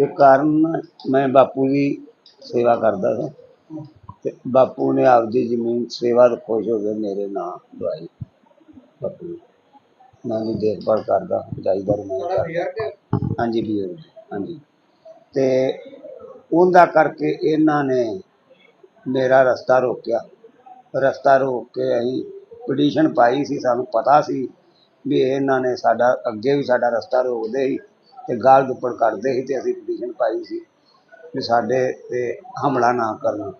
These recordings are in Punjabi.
ਇਹ ਕਾਰਨ ਮੈਂ ਬਾਪੂ ਦੀ ਸੇਵਾ ਕਰਦਾ ਸੀ। ਤੇ ਬਾਪੂ ਨੇ ਆਪਦੀ ਜ਼ਮੀਨ ਸੇਵਾ ਤੋਂ ਖੁਸ਼ ਹੋ ਕੇ ਮੇਰੇ ਨਾਂ ਦਵਾਈ। ਬਾਪੂ ਨੇ। ਮੈਂ ਉਹਦੀ ਦੇਖਭਾਲ ਕਰਦਾ ਜਾਈਦਾਰ ਮੈਂ ਕਰਦਾ। ਹਾਂਜੀ ਬਜ਼ੁਰਗ ਹਾਂਜੀ। ਤੇ ਉਹਦਾ ਕਰਕੇ ਇਹਨਾਂ ਨੇ ਮੇਰਾ ਰਸਤਾ ਰੋਕਿਆ। ਰਸਤਾ ਰੋਕ ਕੇ ਅਸੀਂ ਪਟੀਸ਼ਨ ਪਾਈ ਸੀ, ਸਾਨੂੰ ਪਤਾ ਸੀ ਵੀ ਇਹਨਾਂ ਨੇ ਸਾਡਾ, ਅੱਗੇ ਵੀ ਸਾਡਾ ਰਸਤਾ ਰੋਕਦੇ ਸੀ। ਤੇ ਗਾਲ ਦੁੱਪੜ ਕਰਦੇ ਸੀ ਤੇ ਅਸੀਂ ਪਟੀਸ਼ਨ ਪਾਈ ਸੀ ਵੀ ਸਾਡੇ ਤੇ ਹਮਲਾ ਨਾ ਕਰਨ।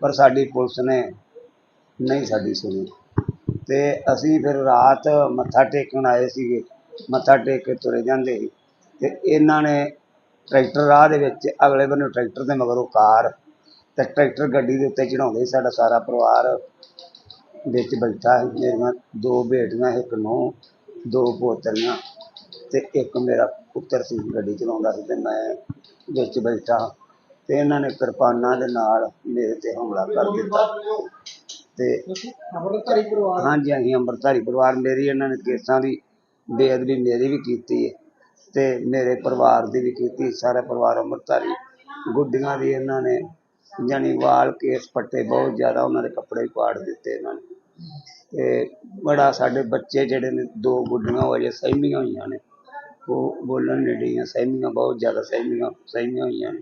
ਪਰ ਸਾਡੀ ਪੁਲਿਸ ਨੇ ਨਹੀਂ ਸਾਡੀ ਸੁਣੀ। ਤੇ ਅਸੀਂ ਫਿਰ ਰਾਤ ਮੱਥਾ ਟੇਕਣ ਆਏ ਸੀਗੇ। ਮੱਥਾ ਟੇਕ ਕੇ ਤੁਰੇ ਜਾਂਦੇ ਸੀ। ਤੇ ਇਹਨਾਂ ਨੇ ਟਰੈਕਟਰ ਰਾਹ ਦੇ ਵਿੱਚ, ਅਗਲੇ ਬੰਨੇ ਟਰੈਕਟਰ ਦੇ ਮਗਰੋਂ ਕਾਰ ਤੇ ਟਰੈਕਟਰ ਗੱਡੀ ਦੇ ਉੱਤੇ ਚੜਾਉਂਦੇ ਸੀ। ਸਾਡਾ ਸਾਰਾ ਪਰਿਵਾਰ ਵਿੱਚ ਬੈਠਾ ਸੀ। ਮੇਰੀਆਂ ਦੋ ਬੇਟੀਆਂ, ਇੱਕ ਨੂੰ ਦੋ ਪੋਤਰੀਆਂ। ਤੇ ਇੱਕ ਮੇਰਾ ਪੁੱਤਰ ਸੀ ਗੱਡੀ ਚਲਾਉਂਦਾ ਸੀ ਤੇ ਮੈਂ ਵਿੱਚ ਬੈਠਾ ਤੇ ਇਹਨਾਂ ਨੇ ਕਿਰਪਾਨਾਂ ਦੇ ਨਾਲ ਮੇਰੇ ਤੇ ਹਮਲਾ ਕਰ ਦਿੱਤਾ। ਤੇ ਅੰਮ੍ਰਿਤਧਾਰੀ ਪਰਿਵਾਰ ਹਾਂਜੀ ਅਸੀਂ ਅੰਮ੍ਰਿਤਧਾਰੀ ਪਰਿਵਾਰ ਮੇਰੀ, ਇਹਨਾਂ ਨੇ ਕੇਸਾਂ ਦੀ ਬੇਅਦਬੀ ਮੇਰੀ ਵੀ ਕੀਤੀ ਹੈ ਤੇ ਮੇਰੇ ਪਰਿਵਾਰ ਦੀ ਵੀ ਕੀਤੀ, ਸਾਰਾ ਪਰਿਵਾਰ ਅੰਮ੍ਰਿਤਧਾਰੀ ਗੁੱਡੀਆਂ ਦੀ ਇਹਨਾਂ ਨੇ ਜਾਣੀ ਵਾਲ ਕੇਸ ਪੱਟੇ, ਬਹੁਤ ਜ਼ਿਆਦਾ ਉਹਨਾਂ ਦੇ ਕੱਪੜੇ ਵੀ ਪਾੜ ਦਿੱਤੇ ਇਹਨਾਂ ਨੇ। ਤੇ ਬੜਾ ਸਾਡੇ ਬੱਚੇ ਜਿਹੜੇ ਨੇ, ਦੋ ਗੁੱਡੀਆਂ ਉਹ ਅਜੇ ਸਹਿਮੀਆਂ ਹੋਈਆਂ ਨੇ। ਉਹ ਬੋਲਣ ਡਈਆਂ ਸਹਿਮੀਆਂ ਬਹੁਤ ਜ਼ਿਆਦਾ ਸਹਿਮੀਆਂ ਸਹਿਮੀਆਂ ਹੋਈਆਂ ਨੇ।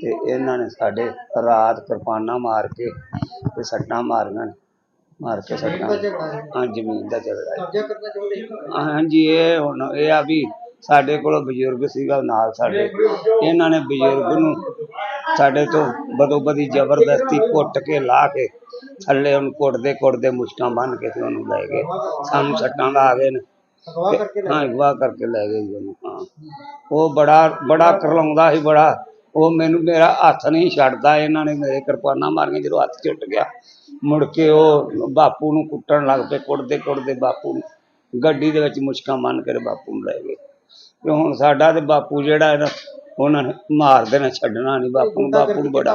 ਤੇ ਇਹਨਾਂ ਨੇ ਸਾਡੇ ਰਾਤ ਕਿਰਪਾਨਾਂ ਮਾਰ ਕੇ ਤੇ ਸੱਟਾਂ ਮਾਰੀਆਂ ਨੇ ਮਾਰ ਕੇ ਸੱਟਾਂ ਹੈ। ਜ਼ਮੀਨ ਦਾ ਝਗੜਾ ਹੈ। ਹਾਂਜੀ ਇਹ ਹੁਣ ਇਹ ਆ ਵੀ ਸਾਡੇ ਕੋਲ ਬਜ਼ੁਰਗ ਸੀਗਾ ਨਾਲ ਸਾਡੇ। ਇਹਨਾਂ ਨੇ ਬਜ਼ੁਰਗ ਨੂੰ ਸਾਡੇ ਤੋਂ ਬਦੋ ਬਦੀ ਜ਼ਬਰਦਸਤੀ ਕੁੱਟ ਕੇ ਲਾ ਕੇ ਥੱਲੇ ਉਹਨੂੰ ਕੁੱਟਦੇ ਕੁੱਟਦੇ ਮੁਸ਼ਕਾਂ ਬੰਨ ਕੇ ਤੇ ਉਹਨੂੰ ਲੈ ਗਏ। ਸਾਨੂੰ ਸੱਟਾਂ ਲਾ ਗਏ ਨੇ। ਅਗਵਾ ਕਰਕੇ ਲੈ ਹਾਂ ਅਗਵਾ ਕਰਕੇ ਲੈ ਗਏ ਜੀ ਉਹਨੂੰ ਹਾਂ। ਉਹ ਬੜਾ ਬੜਾ ਕਰਲਾਉਂਦਾ ਸੀ ਬੜਾ। ਉਹ ਮੈਨੂੰ ਮੇਰਾ ਹੱਥ ਨਹੀਂ ਛੱਡਦਾ ਇਹਨਾਂ ਨੇ ਮੇਰੇ ਕਿਰਪਾਨਾਂ ਮਾਰੀਆਂ ਜਦੋਂ ਹੱਥ ਛੁੱਟ ਗਿਆ ਮੁੜ ਕੇ ਉਹ ਬਾਪੂ ਨੂੰ ਕੁੱਟਣ ਲੱਗ ਪਏ ਕੁੱਟਦੇ ਕੁੱਟਦੇ ਬਾਪੂ ਨੂੰ। ਗੱਡੀ ਦੇ ਵਿੱਚ ਮੁਸ਼ਕਾਂ ਬੰਨ ਕੇ ਬਾਪੂ ਨੂੰ ਲੈ ਗਏ। ਤੇ ਹੁਣ ਸਾਡਾ ਤੇ ਬਾਪੂ ਜਿਹੜਾ ਹੈ ਨਾ ਉਹਨਾਂ ਨੇ ਮਾਰ ਦੇਣਾ ਛੱਡਣਾ ਨਹੀਂ ਬਾਪੂ ਨੂੰ ਬਾਪੂ ਨੂੰ ਬੜਾ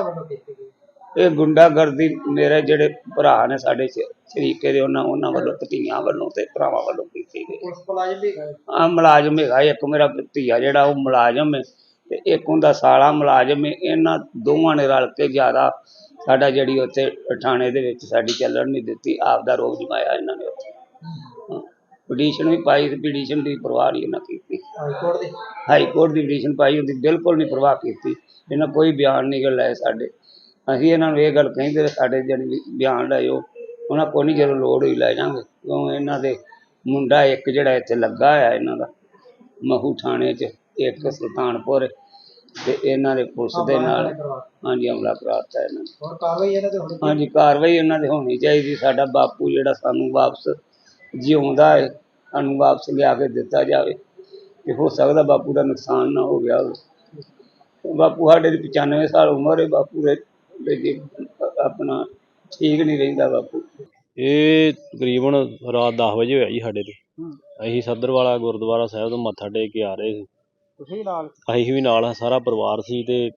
ਇਹ ਗੁੰਡਾਗਰਦੀ ਮੇਰੇ ਜਿਹੜੇ ਭਰਾ ਨੇ ਸਾਡੇ ਸ਼- ਸ਼ਰੀਕੇ ਦੇ ਉਹਨਾਂ ਉਹਨਾਂ ਵੱਲੋਂ ਭਤੀਆਂ ਵੱਲੋਂ ਤੇ ਭਰਾਵਾਂ ਵੱਲੋਂ ਕੀਤੀ ਗਈ। ਪੁਲਿਸ ਮੁਲਾਜ਼ਮ ਵੀ ਗਏ ਆ ਮੁਲਾਜ਼ਮ ਹੈਗਾ ਇੱਕ ਮੇਰਾ ਭਤੀਆ ਜਿਹੜਾ ਉਹ ਮੁਲਾਜ਼ਮ ਹੈ ਤੇ ਇੱਕ ਹੁੰਦਾ ਸਾਲਾ ਮੁਲਾਜ਼ਮ ਹੈ। ਇਹਨਾਂ ਦੋਵਾਂ ਨੇ ਰਲ ਕੇ ਜ਼ਿਆਦਾ ਸਾਡਾ ਜਿਹੜੀ ਉੱਥੇ ਥਾਣੇ ਦੇ ਵਿੱਚ ਸਾਡੀ ਚੱਲਣ ਨਹੀਂ ਦਿੱਤੀ। ਆਪ ਦਾ ਰੋਬ ਜਮਾਇਆ ਇਹਨਾਂ ਨੇ ਉੱਥੇ। ਪਟੀਸ਼ਨ ਵੀ ਪਾਈ ਤੇ ਪਟੀਸ਼ਨ ਦੀ ਪਰਵਾਹ ਨਹੀਂ ਇਹਨਾਂ ਕੀਤੀ। ਹਾਈ ਕੋਰਟ ਦੇ? ਹਾਈ ਕੋਰਟ ਦੀ ਪਟੀਸ਼ਨ ਪਾਈ ਉਹਦੀ ਬਿਲਕੁਲ ਨਹੀਂ ਪਰਵਾਹ ਕੀਤੀ। ਇਹਨਾਂ ਕੋਈ ਬਿਆਨ ਨਹੀਂ ਗਾ ਲਏ ਸਾਡੇ। ਅਸੀਂ ਇਹਨਾਂ ਨੂੰ ਇਹ ਗੱਲ ਕਹਿੰਦੇ ਸਾਡੇ ਜਿਹੜੀ ਵੀ ਬਿਆਨ ਲਾਇਓ ਉਹਨਾਂ ਕੋਲ ਨਹੀਂ ਜਦੋਂ ਲੋੜ ਹੋਈ ਲੈ ਜਾਵਾਂਗੇ। ਕਿਉਂ ਇਹਨਾਂ ਦੇ ਮੁੰਡਾ ਇੱਕ ਜਿਹੜਾ ਇੱਥੇ ਲੱਗਾ ਹੋਇਆ ਇਹਨਾਂ ਦਾ ਮਹੂ ਥਾਣੇ 'ਚ ਇੱਕ ਸੁਲਤਾਨਪੁਰ ਤੇ ਇਹਨਾਂ ਦੇ ਪੁਲਿਸ ਦੇ ਨਾਲ ਹਾਂਜੀ ਹਮਲਾ ਕਰਾਤਾ ਇਹਨਾਂ ਨੇ। ਹੋਰ ਕਾਰਵਾਈ ਇਹਨਾਂ ਤੇ ਹੋਣੀ ਹਾਂਜੀ ਕਾਰਵਾਈ ਇਹਨਾਂ ਦੀ ਹੋਣੀ ਚਾਹੀਦੀ। ਸਾਡਾ ਬਾਪੂ ਜਿਹੜਾ ਸਾਨੂੰ ਵਾਪਸ ਜਿਉਂਦਾ ਹੈ ਸਾਨੂੰ ਵਾਪਸ ਲਿਆ ਕੇ ਦਿੱਤਾ ਜਾਵੇ ਤੇ ਹੋ ਸਕਦਾ ਬਾਪੂ ਦਾ ਨੁਕਸਾਨ ਨਾ ਹੋ ਗਿਆ ਹੋਵੇ। ਬਾਪੂ ਸਾਡੇ ਦੀ 95 ਸਾਲ ਉਮਰ ਹੈ ਬਾਪੂ ਦੇ ਜੀ ਆਪਣਾ ਠੀਕ ਨਹੀਂ ਰਹਿੰਦਾ ਬਾਪੂ। ਇਹ ਤਕਰੀਬਨ ਰਾਤ 10 ਵਜੇ ਹੋਇਆ ਜੀ ਸਾਡੇ ਤੇ। ਅਸੀਂ ਸੱਦਰਵਾਲਾ ਗੁਰਦੁਆਰਾ ਸਾਹਿਬ ਤੋਂ ਮੱਥਾ ਟੇਕ ਕੇ ਆ ਰਹੇ ਸੀ। ਤੁਸੀਂ ਨਾਲ? ਅਸੀਂ ਵੀ ਨਾਲ ਸਾਰਾ ਪਰਿਵਾਰ ਸੀ ਤੇ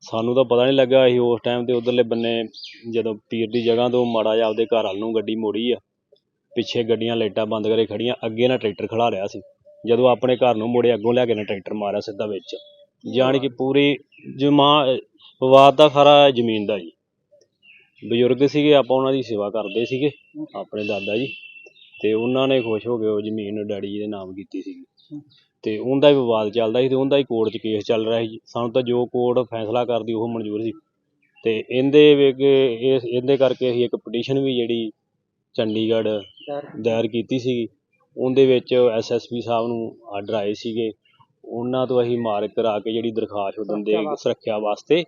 ਸਾਨੂੰ ਤਾਂ ਪਤਾ ਨਹੀਂ ਲੱਗਾ ਅਸੀਂ ਉਸ ਟਾਈਮ ਤੇ ਉਧਰਲੇ ਬੰਨੇ ਜਦੋਂ ਪੀਰ ਦੀ ਜਗ੍ਹਾ ਤੋਂ ਮਾੜਾ ਜਿਹਾ ਆਪਦੇ ਘਰ ਵੱਲ ਨੂੰ ਗੱਡੀ ਮੋੜੀ ਆ ਪਿੱਛੇ ਗੱਡੀਆਂ ਲਾਈਟਾਂ ਬੰਦ ਕਰੇ ਖੜੀਆਂ ਅੱਗੇ ਨਾ ਟਰੈਕਟਰ ਖੜਾ ਰਿਹਾ ਸੀ। ਜਦੋਂ ਆਪਣੇ ਘਰ ਨੂੰ ਮੁੜੇ ਅੱਗੋਂ ਲਿਆ ਕੇ ਨੇ ਟਰੈਕਟਰ ਮਾਰਿਆ ਸਿੱਧਾ ਵਿੱਚ। ਜਾਣੀ ਕਿ ਪੂਰੀ ਜਮਾ ਵਿਵਾਦ ਤਾਂ ਸਾਰਾ ਜ਼ਮੀਨ ਦਾ ਜੀ। ਬਜ਼ੁਰਗ ਸੀਗੇ, ਆਪਾਂ ਉਹਨਾਂ ਦੀ ਸੇਵਾ ਕਰਦੇ ਸੀਗੇ, ਆਪਣੇ ਦਾਦਾ ਜੀ। ਤੇ ਉਹਨਾਂ ਨੇ ਖੁਸ਼ ਹੋ ਕੇ ਉਹ ਜ਼ਮੀਨ ਡੈਡੀ ਜੀ ਦੇ ਨਾਮ ਕੀਤੀ ਸੀਗੀ ਤੇ ਉਹਦਾ ਹੀ ਵਿਵਾਦ ਚੱਲਦਾ ਸੀ ਤੇ ਉਹਦਾ ਹੀ ਕੋਰਟ 'ਚ ਕੇਸ ਚੱਲ ਰਿਹਾ ਸੀ। ਸਾਨੂੰ ਤਾਂ ਜੋ ਕੋਰਟ ਫੈਸਲਾ ਕਰਦੀ, ਉਹ ਮਨਜ਼ੂਰ ਸੀ। ਤੇ ਇਹਦੇ ਵਿੱਚ ਇਸ, ਇਹਦੇ ਕਰਕੇ ਅਸੀਂ ਇੱਕ ਪਟੀਸ਼ਨ ਵੀ ਜਿਹੜੀ ਚੰਡੀਗੜ੍ਹ ਦਾਇਰ ਕੀਤੀ ਸੀਗੀ। ਉਹਦੇ ਵਿੱਚ ਐਸਐਸਪੀ ਸਾਹਿਬ ਨੂੰ ਆਰਡਰ ਆਏ ਸੀਗੇ। ਉਹਨਾਂ ਤੋਂ ਅਸੀਂ ਮਾਰਕ ਕਰਾ ਕੇ ਜਿਹੜੀ ਦਰਖਾਸਤ ਉਹ ਦਿੰਦੇ ਸੁਰੱਖਿਆ ਵਾਸਤੇ।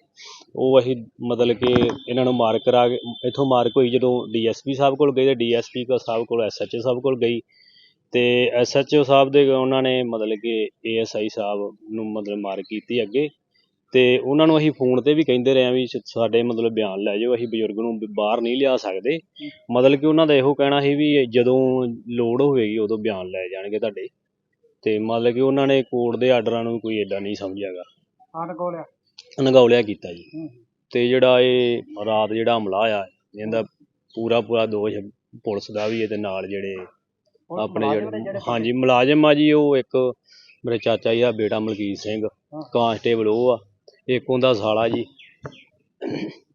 ਉਹ ਅਸੀਂ ਮਤਲਬ ਕਿ ਇਹਨਾਂ ਨੂੰ ਮਾਰਕ ਕਰਾ ਕੇ ਇੱਥੋਂ ਮਾਰਕ ਹੋਈ ਜਦੋਂ ਡੀਐਸਪੀ ਸਾਹਿਬ ਕੋਲ ਗਏ ਤੇ ਡੀਐਸਪੀ ਸਾਹਿਬ ਕੋਲ ਐਸਐਚਓ ਸਾਹਿਬ ਕੋਲ ਗਈ ਤੇ ਐਸਐਚਓ ਸਾਹਿਬ ਦੇ ਉਹਨਾਂ ਨੇ ਮਤਲਬ ਕਿ ਏਐਸਆਈ ਸਾਹਿਬ ਨੂੰ ਮਤਲਬ ਮਾਰਕ ਕੀਤੀ ਅੱਗੇ ਤੇ ਉਹਨਾਂ ਨੂੰ ਅਸੀਂ ਫੋਨ ਤੇ ਵੀ ਕਹਿੰਦੇ ਰਹੇ ਆ ਵੀ ਸਾਡੇ ਮਤਲਬ ਬਿਆਨ ਲੈ ਜਾਓ ਅਸੀਂ ਬਜ਼ੁਰਗ ਨੂੰ ਬਾਹਰ ਨਹੀਂ ਲਿਆ ਸਕਦੇ। ਮਤਲਬ ਕਿ ਉਹਨਾਂ ਦਾ ਇਹੋ ਕਹਿਣਾ ਸੀ ਵੀ ਜਦੋਂ ਲੋੜ ਹੋਵੇਗੀ ਉਦੋਂ ਬਿਆਨ ਲੈ ਜਾਣਗੇ ਤੁਹਾਡੇ। ਤੇ ਮਤਲਬ ਕਿ ਉਹਨਾਂ ਨੇ ਕੋਰਟ ਦੇ ਆਰਡਰਾਂ ਨੂੰ ਕੋਈ ਏਡਾ ਨਹੀਂ ਸਮਝਿਆਗਾ। ਆਨ ਕੋਲਿਆ ਅਣਗੌਲਿਆ ਕੀਤਾ ਜੀ। ਤੇ ਜਿਹੜਾ ਇਹ ਰਾਤ ਜਿਹੜਾ ਹਮਲਾ ਹੋਇਆ ਇਹਦਾ ਪੂਰਾ ਪੂਰਾ ਦੋਸ਼ ਪੁਲਿਸ ਦਾ ਵੀ ਹੈ ਤੇ ਨਾਲ ਜਿਹੜੇ ਆਪਣੇ ਜਿਹੜੇ ਹਾਂਜੀ ਮੁਲਾਜ਼ਮ ਆ ਜੀ ਉਹ ਇੱਕ ਮੇਰੇ ਚਾਚਾ ਜੀ ਦਾ ਬੇਟਾ ਮਲਕੀਤ ਸਿੰਘ ਕਾਂਸਟੇਬਲ ਉਹ ਆ ਇੱਕ ਉਹਦਾ ਸਾਲਾ ਜੀ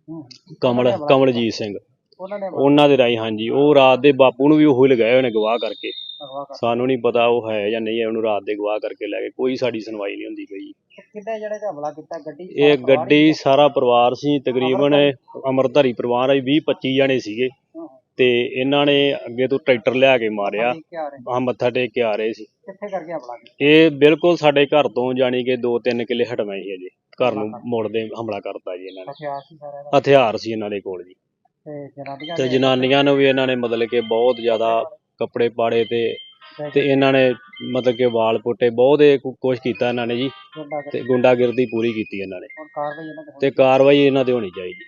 ਹੂੰ। ਕਮਲ ਕਮਲਜੀਤ ਸਿੰਘ। ਉਹਨਾਂ ਦੇ ਰਾਹੀਂ ਹਾਂਜੀ ਉਹ ਰਾਤ ਦੇ ਬਾਪੂ ਨੂੰ ਵੀ ਉਹੀ ਲਗਾਏ ਹੋਏ ਨੇ ਗਵਾਹ ਕਰਕੇ। ਅਗਵਾ ਕਰ ਸਾਨੂੰ ਨਹੀਂ ਪਤਾ ਉਹ ਹੈ ਜਾਂ ਨਹੀਂ ਹੈ ਉਹਨੂੰ ਰਾਤ ਦੇ ਗਵਾਹ ਕਰਕੇ ਲੈ ਗਏ ਕੋਈ ਸਾਡੀ ਸੁਣਵਾਈ ਨਹੀਂ ਹੁੰਦੀ ਪਈ। ਕਿੰਨੇ ਜਿਹੜੇ ਤੇ ਹਮਲਾ ਕੀਤਾ ਗੱਡੀ ਚ ਇਹ ਹੀ ਗੱਡੀ ਸਾਰਾ ਪਰਿਵਾਰ ਸੀ ਤਕਰੀਬਨ ਅਮਰਧਾਰੀ। ਪਰਿਵਾਰ ਆ 20 25 ਜਣੇ ਸੀਗੇ। ਹਾਂ। ਤੇ ਇਹਨਾਂ ਨੇ ਅੱਗੇ ਤੋਂ ਟਰੈਕਟਰ ਲਿਆ ਕੇ ਮਾਰਿਆ। ਦੇਖ ਕੇ ਆ ਰਹੇ ਆ ਮੱਥਾ ਟੇਕ ਕੇ ਆ ਰਹੇ ਸੀ। ਕਿੱਥੇ ਕਰਕੇ ਹਮਲਾ ਕੀਤਾ? ਇਹ ਬਿਲਕੁਲ ਸਾਡੇ ਘਰ ਤੋਂ ਜਾਣੀ ਕਿ 2-3 ਕਿੱਲੇ ਹਟਵੇਂ ਸੀ ਅਜੇ। ਘਰ ਨੂੰ ਮੁੜਦੇ ਹਮਲਾ ਕਰਤਾ ਜੀ ਇਹਨਾਂ ਨੇ। ਹਥਿਆਰ ਸੀ ਸਾਰਿਆਂ ਦਾ। ਹਥਿਆਰ ਸੀ ਇਹਨਾਂ ਦੇ ਕੋਲ ਜੀ। ਤੇ ਜਨਾਨੀਆਂ ਤੇ ਨੇ ਜਨਾਨੀਆਂ ਨੂੰ ਵੀ ਇਹਨਾਂ ਨੇ ਮਤਲਬ ਕਿ ਬਹੁਤ ਜ਼ਿਆਦਾ ਕੱਪੜੇ ਪਾੜੇ ਤੇ ਤੇ ਇਹਨਾਂ ਨੇ ਮਤਲਬ ਕਿ ਵਾਲ ਪੁੱਟੇ ਬਹੁਤ ਇਹ ਕੁਝ ਕੀਤਾ ਇਹਨਾਂ ਨੇ ਜੀ ਤੇ ਗੁੰਡਾਗਰਦੀ ਪੂਰੀ ਕੀਤੀ ਇਹਨਾਂ ਨੇ ਤੇ ਕਾਰਵਾਈ ਇਹਨਾਂ ਤੇ ਹੋਣੀ ਚਾਹੀਦੀ।